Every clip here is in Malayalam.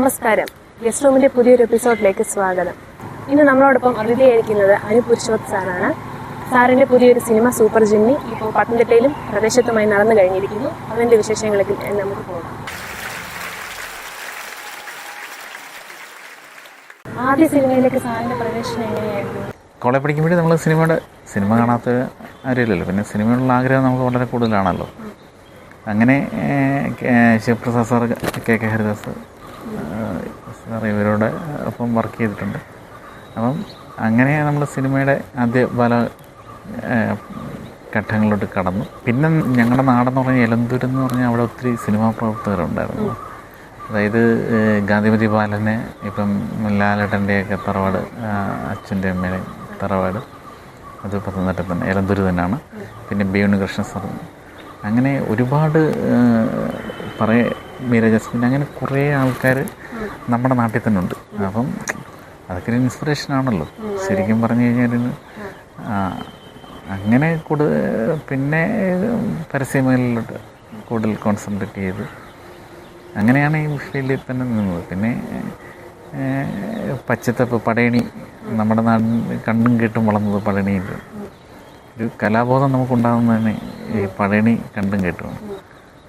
നമസ്കാരം. ഗസ്റ്റ് റൂമിന്റെ പുതിയൊരു എപ്പിസോഡിലേക്ക് സ്വാഗതം. ഇന്ന് നമ്മളോടൊപ്പം അതിഥിയായിരിക്കുന്നത് അനു പുരുഷോത് സാറാണ്. സാറിന്റെ പുതിയൊരു സിനിമ സൂപ്പർ ജിമ്മി ഇപ്പോൾ പത്തനംതിട്ടയിലും പ്രദേശത്തുമായി നടന്നു കഴിഞ്ഞിരിക്കുന്നു. അതിന്റെ വിശേഷങ്ങളിലേക്ക് നമുക്ക് പോകാം. ആദ്യ സിനിമയിലേക്ക് സാറിന്റെ പ്രവേശനം എങ്ങനെയായിരുന്നു? കോളേജ് പഠിക്കുമ്പോഴേ നമ്മൾ സിനിമയുടെ സിനിമ കാണാത്ത ആരുമില്ലല്ലോ. പിന്നെ സിനിമയോടുള്ള ആഗ്രഹം നമുക്ക് വളരെ കൂടുതലാണല്ലോ. അങ്ങനെ Shivaprasad sir K K Haridas ഇവരോട് ഒപ്പം വർക്ക് ചെയ്തിട്ടുണ്ട്. അപ്പം അങ്ങനെ നമ്മൾ സിനിമയുടെ ആദ്യ പല ഘട്ടങ്ങളിലോട്ട് കടന്നു. പിന്നെ ഞങ്ങളുടെ നാടെന്ന് പറഞ്ഞാൽ എലന്തൂർ എന്ന് പറഞ്ഞാൽ അവിടെ ഒത്തിരി സിനിമാ പ്രവർത്തകരുണ്ടായിരുന്നു. അതായത് ഗാന്ധിമതി ബാലനെ ഇപ്പം ലാലേട്ടന്റെയൊക്കെ തറവാട് അച്ഛന്റെ അമ്മയുടെ തറവാട് അത് പത്തനംതിട്ട തന്നെ എലന്തൂർ തന്നെയാണ്. പിന്നെ ബി ഉണ്ണികൃഷ്ണൻ സാർ. അങ്ങനെ ഒരുപാട് പറയ മീര ജസ്മിൻ അങ്ങനെ കുറേ ആൾക്കാർ നമ്മുടെ നാട്ടിൽ തന്നെ ഉണ്ട്. അപ്പം അതൊക്കെ ഒരു ഇൻസ്പിറേഷൻ ആണല്ലോ. ശരിക്കും പറഞ്ഞു കഴിഞ്ഞാൽ അങ്ങനെ കൂടുതൽ പിന്നെ പരസ്യമേഖലയിലോട്ട് കൂടുതൽ കോൺസെൻട്രേറ്റ് ചെയ്ത് അങ്ങനെയാണ് ഈ ഫീൽഡിൽ തന്നെ നിന്നത്. പിന്നെ പച്ചത്തപ്പ് പടയണി നമ്മുടെ നാടിന് കണ്ണും കേട്ടും വളർന്നത് പടയണിയിൽ ഒരു കലാബോധം നമുക്കുണ്ടാകുന്നതാണ് ഈ പടയണി കണ്ടും കേട്ടുമാണ്.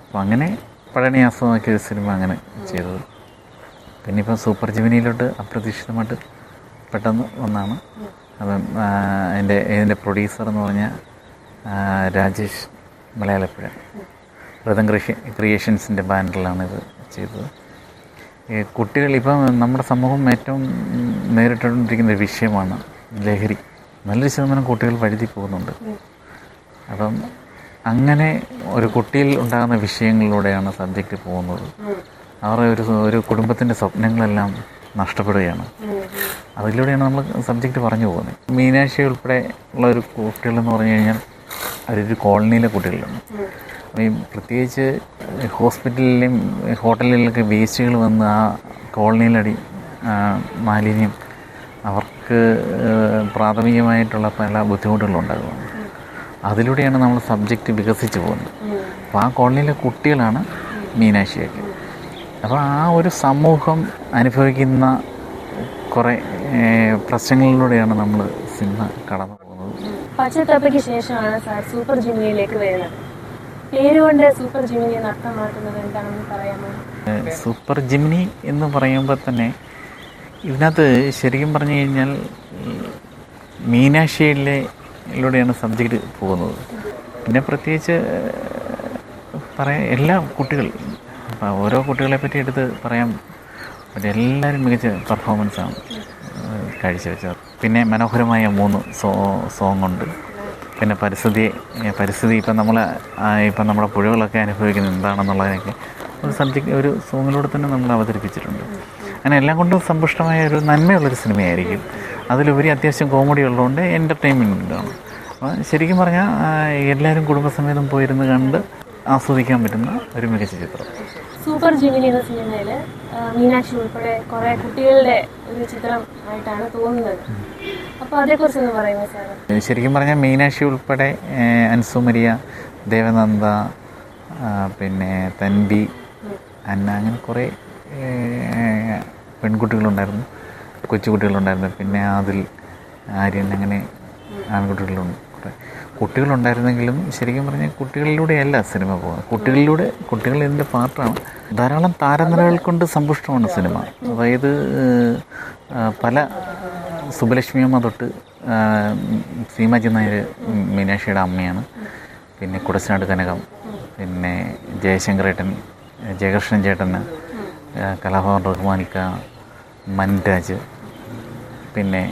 അപ്പം അങ്ങനെ പടയണി ആസ്വദമാക്കിയ ഒരു സിനിമ അങ്ങനെ ചെയ്തത്. പിന്നെ ഇപ്പം സൂപ്പർ ജിമിനിയിലോട്ട് അപ്രതീക്ഷിതമായിട്ട് പെട്ടെന്ന് ഒന്നാണ് അപ്പം എന്റെ ഇതിന്റെ പ്രൊഡ്യൂസർ എന്ന് പറഞ്ഞാൽ രാജേഷ് മലയാളപ്പുഴ. വ്രതം കൃഷി ക്രിയേഷൻസിന്റെ ബാനറിലാണ് ഇത് ചെയ്തത്. കുട്ടികൾ ഇപ്പം നമ്മുടെ സമൂഹം ഏറ്റവും നേരിട്ടുകൊണ്ടിരിക്കുന്ന വിഷയമാണ് ലഹരി. നല്ലൊരു ശതമാനം കുട്ടികൾ വഴുതി പോകുന്നുണ്ട്. അപ്പം അങ്ങനെ ഒരു കുട്ടിയിൽ ഉണ്ടാകുന്ന വിഷയങ്ങളിലൂടെയാണ് സബ്ജക്റ്റ് പോകുന്നത്. അവരുടെ ഒരു ഒരു കുടുംബത്തിന്റെ സ്വപ്നങ്ങളെല്ലാം നഷ്ടപ്പെടുകയാണ്. അതിലൂടെയാണ് നമ്മൾ സബ്ജക്റ്റ് പറഞ്ഞു പോകുന്നത്. മീനാക്ഷി ഉൾപ്പെടെ ഉള്ള ഒരു കുട്ടികളെന്ന് പറഞ്ഞു കഴിഞ്ഞാൽ അവരൊരു കോളനിയിലെ കുട്ടികളാണ് ഈ പ്രത്യേകിച്ച് ഹോസ്പിറ്റലിലെയും ഹോട്ടലിലൊക്കെ വേസ്റ്റുകൾ വന്ന് ആ കോളനിയിലടി മാലിന്യം അവർക്ക് പ്രാഥമികമായിട്ടുള്ള പല ബുദ്ധിമുട്ടുകളും ഉണ്ടാകുന്നത് അതിലൂടെയാണ് നമ്മൾ സബ്ജക്റ്റ് വികസിച്ച് പോകുന്നത്. അപ്പോൾ ആ കോളനിയിലെ കുട്ടികളാണ് മീനാക്ഷിയൊക്കെ. അപ്പോൾ ആ ഒരു സമൂഹം അനുഭവിക്കുന്ന കുറേ പ്രശ്നങ്ങളിലൂടെയാണ് നമ്മൾ സിനിമ കടന്നു പോകുന്നത്. പച്ചത്തപ്പയ്ക്ക് ശേഷമാണ് സാർ സൂപ്പർ വരുന്നത്. പേരുകൊണ്ട് സൂപ്പർ അർത്ഥമാക്കുന്നത് എന്താണെന്ന് പറയാമോ? സൂപ്പർ ജിംനി എന്ന് പറയുമ്പോൾ തന്നെ ഇതിനകത്ത് ശരിക്കും പറഞ്ഞു കഴിഞ്ഞാൽ മീനാശിയിലെ മീനാക്ഷിയിലെ ിലൂടെയാണ് സബ്ജക്റ്റ് പോകുന്നത്. പിന്നെ പ്രത്യേകിച്ച് പറയാൻ എല്ലാ കുട്ടികൾ ഓരോ കുട്ടികളെ പറ്റി എടുത്ത് പറയാൻ എല്ലാവരും മികച്ച പെർഫോമൻസാണ് കാഴ്ചവെച്ചത്. പിന്നെ മനോഹരമായ മൂന്ന് സോ ഉണ്ട്. പിന്നെ പരിസ്ഥിതി പരിസ്ഥിതി ഇപ്പം നമ്മൾ ഇപ്പം നമ്മുടെ പുഴകളൊക്കെ അനുഭവിക്കുന്നത് എന്താണെന്നുള്ളതിനൊക്കെ ഒരു സബ്ജക്റ്റ് ഒരു സോങ്ങിലൂടെ തന്നെ നമ്മൾ അവതരിപ്പിച്ചിട്ടുണ്ട്. അങ്ങനെ എല്ലാം കൊണ്ടും സമ്പുഷ്ടമായ ഒരു നന്മയുള്ളൊരു സിനിമയായിരിക്കും. അതിലുപരി അത്യാവശ്യം കോമഡി ഉള്ളതുകൊണ്ട് എന്റർടൈൻമെന്റാണ് അപ്പോൾ ശരിക്കും പറഞ്ഞാൽ എല്ലാവരും കുടുംബസമേതം പോയിരുന്ന് കണ്ട് ആസ്വദിക്കാൻ പറ്റുന്ന ഒരു മികച്ച ചിത്രം. സൂപ്പർ ജിമിനി എന്ന സിനിമയിൽ മീനാക്ഷി ഉൾപ്പെടെ കുറേ കുട്ടികളുടെ ഒരു ചിത്രം ആയിട്ടാണ് തോന്നുന്നത്. അപ്പോൾ അതേക്കുറിച്ച് ഒന്ന് പറയുമോ സാർ ശരിക്കും പറഞ്ഞാൽ മീനാക്ഷി ഉൾപ്പെടെ അൻസുമരിയ ദേവനന്ദ പിന്നെ തൻബി അന്ന അങ്ങനെ കുറേ പെൺകുട്ടികളുണ്ടായിരുന്നു. കൊച്ചുകുട്ടികളുണ്ടായിരുന്നു. പിന്നെ അതിൽ ആര്യൻ അങ്ങനെ ആൺകുട്ടികളുണ്ട്. കുറേ കുട്ടികളുണ്ടായിരുന്നെങ്കിലും ശരിക്കും പറഞ്ഞാൽ കുട്ടികളിലൂടെയല്ല സിനിമ പോകുന്നത് കുട്ടികളിലൂടെ കുട്ടികൾ ഇതിന്റെ പാർട്ടാണ് ധാരാളം താരനിരകൾ കൊണ്ട് സമ്പുഷ്ടമാണ് സിനിമ. അതായത് പല സുബലക്ഷ്മിയമ്മ തൊട്ട് സീമാജി നായർ മീനാക്ഷിയുടെ അമ്മയാണ്. പിന്നെ കുടശനാട് കനകം പിന്നെ ജയശങ്കരേട്ടൻ ജയകൃഷ്ണൻ ചേട്ടന് കലാഭവൻ റഹ്മാനിക്ക മൻരാജ് പിന്നെ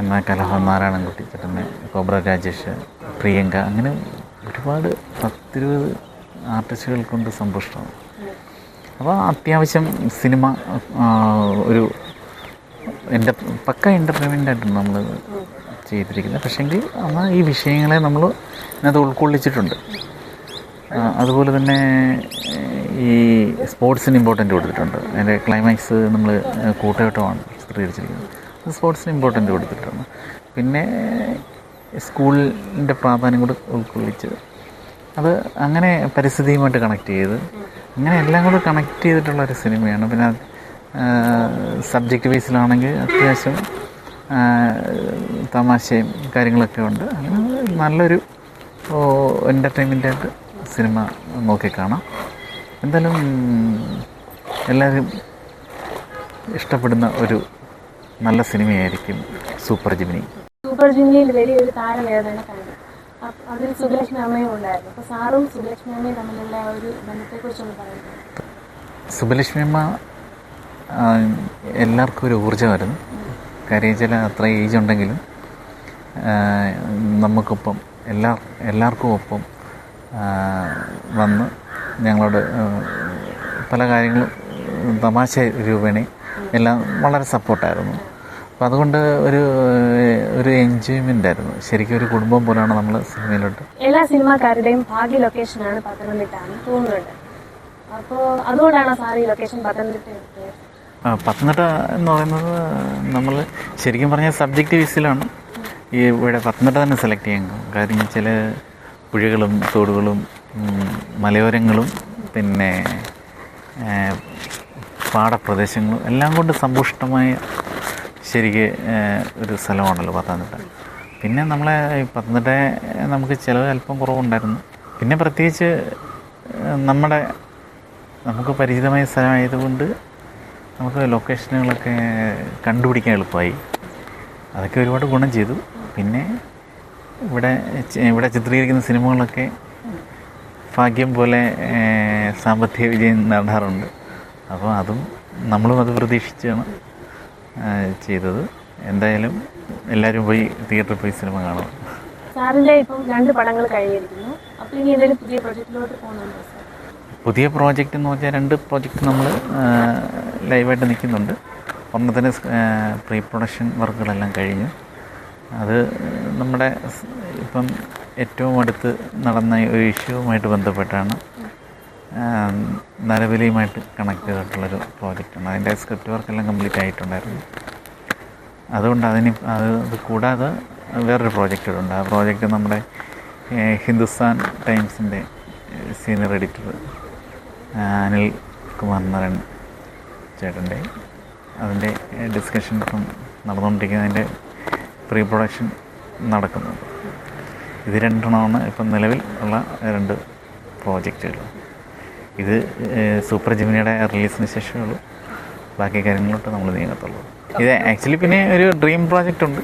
എന്നാൽ കലാഭവൻ നാരായണൻകുട്ടി ചേട്ടന് കോബ്ര രാജേഷ് പ്രിയങ്ക അങ്ങനെ ഒരുപാട് പത്തിരുപത് ആർട്ടിസ്റ്റുകൾ കൊണ്ട് സമ്പുഷ്ടമാണ്. അപ്പോൾ അത്യാവശ്യം സിനിമ ഒരു എന്റെ പക്ക എന്റർടൈൻമെന്റ് ആയിട്ടാണ് നമ്മൾ ചെയ്തിരിക്കുന്നത്. പക്ഷേങ്കിൽ എന്നാൽ ഈ വിഷയങ്ങളെ നമ്മൾ ഇതിനകത്ത് ഉൾക്കൊള്ളിച്ചിട്ടുണ്ട്. അതുപോലെ തന്നെ ഈ സ്പോർട്സിന് ഇമ്പോർട്ടന്റ് കൊടുത്തിട്ടുണ്ട്. അതിന്റെ ക്ലൈമാക്സ് നമ്മൾ കൂട്ടയോട്ടമാണ് ചിത്രീകരിച്ചിരിക്കുന്നത്. സ്പോർട്സിന് ഇമ്പോർട്ടന്റ് കൊടുത്തിട്ടുണ്ട് പിന്നെ സ്കൂളിന്റെ പ്രാധാന്യം കൂടെ ഉൾക്കൊള്ളിച്ച് അത് അങ്ങനെ പരിസ്ഥിതിയുമായിട്ട് കണക്ട് ചെയ്ത് അങ്ങനെ എല്ലാം കൂടെ കണക്ട് ചെയ്തിട്ടുള്ള ഒരു സിനിമയാണ്. പിന്നെ സബ്ജക്റ്റ് ബേസിലാണെങ്കിൽ അത്യാവശ്യം തമാശയും കാര്യങ്ങളൊക്കെ ഉണ്ട്. അങ്ങനെ നല്ലൊരു എന്റർടൈൻമെന്റായിട്ട് സിനിമ നോക്കിക്കാണാം എന്തായാലും എല്ലാവരും ഇഷ്ടപ്പെടുന്ന ഒരു നല്ല സിനിമയായിരിക്കും സൂപ്പർ ജിമിനി. സൂപ്പർ ജിമിനിയിൽ വലിയൊരു താരവേദന കണ്ടു. അതിൽ സുബലക്ഷ്മി അമ്മയും ഉണ്ടായിരുന്നു. അപ്പോൾ സാറും സുബലക്ഷ്മി അമ്മയും തമ്മിലുള്ള ഒരു ബന്ധത്തെക്കുറിച്ചൊന്ന് പറയുന്നത് സുബലക്ഷ്മി അമ്മ എല്ലാവർക്കും ഒരു ഊർജമായിരുന്നു. കാര്യം ചില അത്ര ഏജ് ഉണ്ടെങ്കിലും നമുക്കൊപ്പം എല്ലാ എല്ലാവർക്കും ഒപ്പം വന്ന് ഞങ്ങളോട് പല കാര്യങ്ങളും തമാശ രൂപേണ എല്ലാം വളരെ സപ്പോർട്ടായിരുന്നു. അപ്പം അതുകൊണ്ട് ഒരു ഒരു എൻജോയ്മെന്റ് ആയിരുന്നു. ശരിക്കും ഒരു കുടുംബം പോലെയാണ് നമ്മൾ സിനിമയിലോട്ട്. എല്ലാ സിനിമാക്കാരുടെയും ഭാഗ്യ ലൊക്കേഷനാണ് പത്തനംതിട്ട തോന്നുന്നുണ്ട് അപ്പോൾ അതുകൊണ്ടാണ് സാർ ഈ ലൊക്കേഷൻ പത്തനംതിട്ട പത്തനംതിട്ട എന്ന് പറയുന്നത് നമ്മൾ ശരിക്കും പറഞ്ഞാൽ സബ്ജക്റ്റ് ബേസിലാണ് ഈ ഇവിടെ പത്തനംതിട്ട തന്നെ സെലക്ട് ചെയ്യാൻ കാര്യം ചില പുഴകളും തോടുകളും മലയോരങ്ങളും പിന്നെ പാടപ്രദേശങ്ങളും എല്ലാം കൊണ്ട് സമ്പുഷ്ടമായ ശരിക്ക് ഒരു സ്ഥലമാണല്ലോ പത്തനംതിട്ട. പിന്നെ നമ്മളെ പത്തനംതിട്ട നമുക്ക് ചിലവ് അല്പം കുറവുണ്ടായിരുന്നു. പിന്നെ പ്രത്യേകിച്ച് നമ്മുടെ നമുക്ക് പരിചിതമായ സ്ഥലമായതുകൊണ്ട് നമുക്ക് ലൊക്കേഷനുകളൊക്കെ കണ്ടുപിടിക്കാൻ എളുപ്പമായി. അതൊക്കെ ഒരുപാട് ഗുണം ചെയ്തു. പിന്നെ ഇവിടെ ഇവിടെ ചിത്രീകരിക്കുന്ന സിനിമകളൊക്കെ ഭാഗ്യം പോലെ സാമ്പത്തിക വിജയം നേടാറുണ്ട്. അപ്പോൾ അതും നമ്മളും അത് പ്രതീക്ഷിച്ചാണ് ചെയ്തത്. എന്തായാലും എല്ലാവരും പോയി തിയേറ്ററിൽ പോയി സിനിമ കാണണം. സാറിന്റെ ഇപ്പം രണ്ട് പടങ്ങൾ കഴിഞ്ഞിരിക്കുന്നു. അപ്പോൾ ഇനി എന്തെങ്കിലും പുതിയ പ്രൊജക്റ്റിലോട്ട് പോകുന്നുണ്ടോ പുതിയ പ്രോജക്റ്റ് എന്ന് പറഞ്ഞാൽ രണ്ട് പ്രോജക്റ്റ് നമ്മൾ ലൈവായിട്ട് നിൽക്കുന്നുണ്ട്. ഒരെണ്ണത്തിന് പ്രീ പ്രൊഡക്ഷൻ വർക്കുകളെല്ലാം കഴിഞ്ഞു. അത് നമ്മുടെ ഇപ്പം ഏറ്റവും അടുത്ത് നടന്ന ഒരു ഇഷ്യൂവുമായിട്ട് ബന്ധപ്പെട്ടാണ് നരബലിയുമായിട്ട് കണക്ട് ചെയ്തിട്ടുള്ളൊരു പ്രോജക്റ്റാണ് അതിന്റെ സ്ക്രിപ്റ്റ് വർക്കെല്ലാം കംപ്ലീറ്റ് ആയിട്ടുണ്ടായിരുന്നു. അതുകൊണ്ട് അതിന് അത് അത് കൂടാതെ വേറൊരു പ്രോജക്റ്റ് ഉണ്ട്. ആ പ്രോജക്റ്റ് നമ്മുടെ ഹിന്ദുസ്ഥാൻ ടൈംസിന്റെ സീനിയർ എഡിറ്റർ അനിൽ കുമാർ നരൻ ചേട്ടന്റെ. അതിന്റെ ഡിസ്കഷൻ ഇപ്പം നടന്നുകൊണ്ടിരിക്കുന്നതിന്റെ പ്രീ പ്രൊഡക്ഷൻ നടക്കുന്നത് ഇത് രണ്ടെണ്ണമാണ് ഇപ്പം നിലവിൽ ഉള്ള രണ്ട് പ്രോജക്റ്റുകൾ ഇത് സൂപ്പർ ജിമിനിയുടെ റിലീസിന് ശേഷമേ ഉള്ളൂ ബാക്കി കാര്യങ്ങളിലോട്ട് നമ്മൾ നീങ്ങത്തുള്ളൂ. ഇത് ആക്ച്വലി പിന്നെ ഒരു ഡ്രീം പ്രോജക്റ്റ് ഉണ്ട്.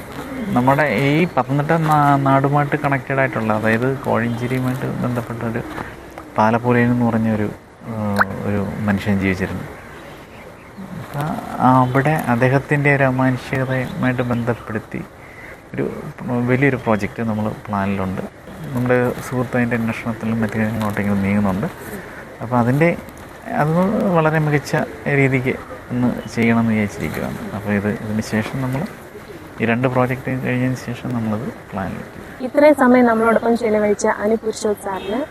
നമ്മുടെ ഈ പത്തനംതിട്ട നാടുമായിട്ട് കണക്റ്റഡ് ആയിട്ടുള്ള അതായത് കോഴഞ്ചേരിയുമായിട്ട് ബന്ധപ്പെട്ട ഒരു പാലപ്പൂരയിൽ എന്ന് പറഞ്ഞ ഒരു ഒരു മനുഷ്യൻ ജീവിച്ചിരുന്നു. അപ്പോൾ അവിടെ അദ്ദേഹത്തിന്റെ ഒരു അമാനുഷികതയുമായിട്ട് ബന്ധപ്പെടുത്തി ഒരു വലിയൊരു പ്രോജക്റ്റ് നമ്മൾ പ്ലാനിലുണ്ട് നമ്മുടെ സുഹൃത്തതിന്റെ അന്വേഷണത്തിലും മറ്റു കാര്യങ്ങളോട്ടെങ്കിലും നീങ്ങുന്നുണ്ട്. അപ്പോൾ അതിന്റെ അത് വളരെ മികച്ച രീതിക്ക് ഒന്ന് ചെയ്യണമെന്ന് വിചാരിച്ചിരിക്കുകയാണ്. അപ്പോൾ ഇത് ഇതിന് ശേഷം നമ്മൾ ഈ രണ്ട് പ്രോജക്റ്റ് കഴിഞ്ഞതിന് ശേഷം നമ്മളത് പ്ലാനിലിട്ടു ഇത്രയും സമയം നമ്മളോടൊപ്പം ചെലവഴിച്ച അനു പുരുഷോത് സാറിന്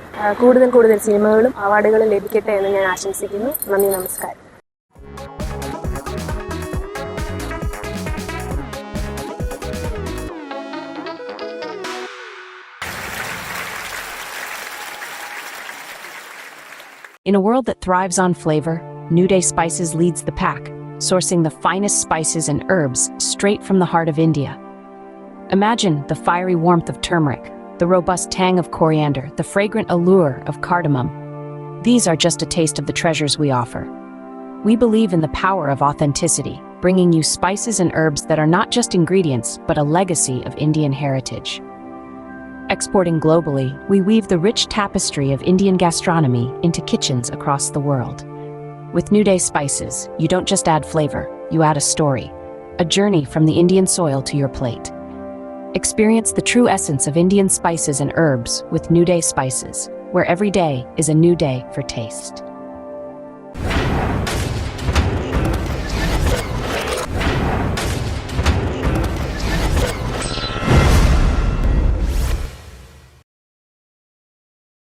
കൂടുതൽ കൂടുതൽ സിനിമകളും അവാർഡുകളും ലഭിക്കട്ടെ എന്ന് ഞാൻ ആശംസിക്കുന്നു. നന്ദി നമസ്കാരം. In a world that thrives on flavor, New Day Spices leads the pack, sourcing the finest spices and herbs straight from the heart of India. Imagine the fiery warmth of turmeric, the robust tang of coriander, the fragrant allure of cardamom. These are just a taste of the treasures we offer. We believe in the power of authenticity, bringing you spices and herbs that are not just ingredients, but a legacy of Indian heritage. Exporting globally, we weave the rich tapestry of Indian gastronomy into kitchens across the world. With New Day spices, you don't just add flavor, you add a story, a journey from the Indian soil to your plate. Experience the true essence of Indian spices and herbs with New Day spices, where every day is a new day for taste.